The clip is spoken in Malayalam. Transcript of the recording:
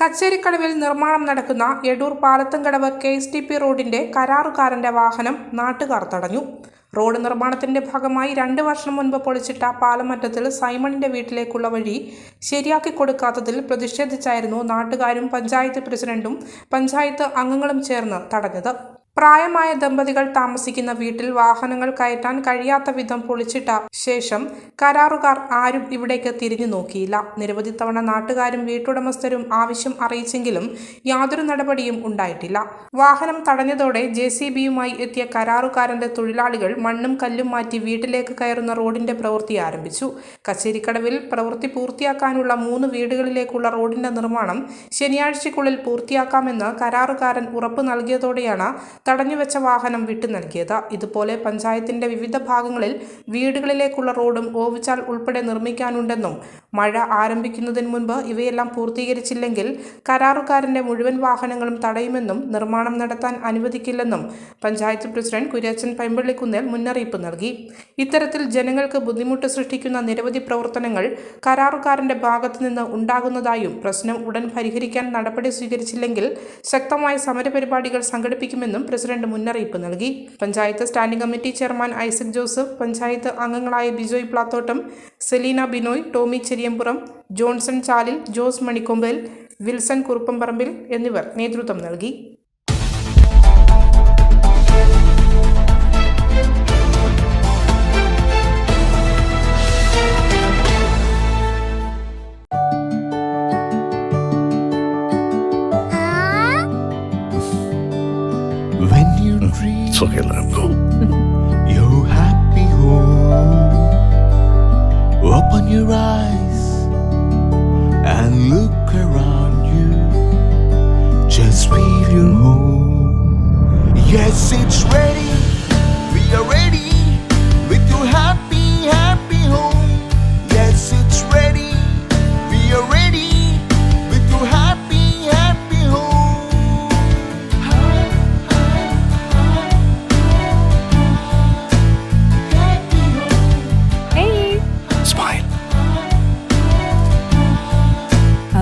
കച്ചേരിക്കടവിൽ നിർമ്മാണം നടക്കുന്ന Edoor Palathumkadavu K S T P റോഡിന്റെ കരാറുകാരന്റെ വാഹനം നാട്ടുകാർ തടഞ്ഞു. റോഡ് നിർമ്മാണത്തിന്റെ ഭാഗമായി രണ്ട് വർഷം മുൻപ് പൊളിച്ചിട്ട പാലമറ്റത്തിൽ സൈമണിന്റെ വീട്ടിലേക്കുള്ള വഴി ശരിയാക്കി കൊടുക്കാത്തതിൽ പ്രതിഷേധിച്ചായിരുന്നു നാട്ടുകാരും പഞ്ചായത്ത് പ്രസിഡന്റും പഞ്ചായത്ത് അംഗങ്ങളും ചേർന്ന് തടഞ്ഞത്. പ്രായമായ ദമ്പതികൾ താമസിക്കുന്ന വീട്ടിൽ വാഹനങ്ങൾ കയറ്റാൻ കഴിയാത്ത വിധം പൊളിച്ചിട്ട ശേഷം കരാറുകാർ ആരും ഇവിടേക്ക് തിരിഞ്ഞു നോക്കിയില്ല. നിരവധി തവണ നാട്ടുകാരും വീട്ടുടമസ്ഥരും ആവശ്യം അറിയിച്ചെങ്കിലും യാതൊരു നടപടിയും ഉണ്ടായിട്ടില്ല. വാഹനം തടഞ്ഞതോടെ ജെ സി ബിയുമായി എത്തിയ കരാറുകാരന്റെ തൊഴിലാളികൾ മണ്ണും കല്ലും മാറ്റി വീട്ടിലേക്ക് കയറുന്ന റോഡിന്റെ പ്രവൃത്തി ആരംഭിച്ചു. കച്ചേരിക്കടവിൽ പ്രവൃത്തി പൂർത്തിയാക്കാനുള്ള മൂന്ന് വീടുകളിലേക്കുള്ള റോഡിന്റെ നിർമ്മാണം ശനിയാഴ്ചക്കുള്ളിൽ പൂർത്തിയാക്കാമെന്ന് കരാറുകാരൻ ഉറപ്പ് നൽകിയതോടെയാണ് തടഞ്ഞുവെച്ച വാഹനം വിട്ടു നൽകിയത്. ഇതുപോലെ പഞ്ചായത്തിന്റെ വിവിധ ഭാഗങ്ങളിൽ വീടുകളിലേക്കുള്ള റോഡും ഓവിച്ചാൽ ഉൾപ്പെടെ നിർമ്മിക്കാനുണ്ടെന്നും മഴ ആരംഭിക്കുന്നതിന് മുൻപ് ഇവയെല്ലാം പൂർത്തീകരിച്ചില്ലെങ്കിൽ കരാറുകാരന്റെ മുഴുവൻ വാഹനങ്ങളും തടയുമെന്നും നിർമ്മാണം നടത്താൻ അനുവദിക്കില്ലെന്നും പഞ്ചായത്ത് പ്രസിഡന്റ് കുര്യച്ചൻ പൈമ്പള്ളിക്കുന്നേൽ മുന്നറിയിപ്പ് നൽകി. ഇത്തരത്തിൽ ജനങ്ങൾക്ക് ബുദ്ധിമുട്ട് സൃഷ്ടിക്കുന്ന നിരവധി പ്രവർത്തനങ്ങൾ കരാറുകാരന്റെ ഭാഗത്തുനിന്ന് ഉണ്ടാകുന്നതായും പ്രശ്നം ഉടൻ പരിഹരിക്കാൻ നടപടി സ്വീകരിച്ചില്ലെങ്കിൽ ശക്തമായ സമരപരിപാടികൾ സംഘടിപ്പിക്കുമെന്നും മുന്നറിയിപ്പ് നൽകി. Panchayat standing committee chairman Isaac Joseph panchayat അംഗങ്ങളായ ബിജോയ് പ്ലാത്തോട്ടം സെലീന ബിനോയ് ടോമി ചെരിയമ്പുറം ജോൺസൺ ചാലിൽ ജോസ് മണിക്കൊമ്പൽ വിൽസൺ കുറുപ്പംപറമ്പിൽ എന്നിവർ നേതൃത്വം നൽകി. It's okay, let him go. your happy home, open your eyes and look around you. Just your home. Yes, it's ready.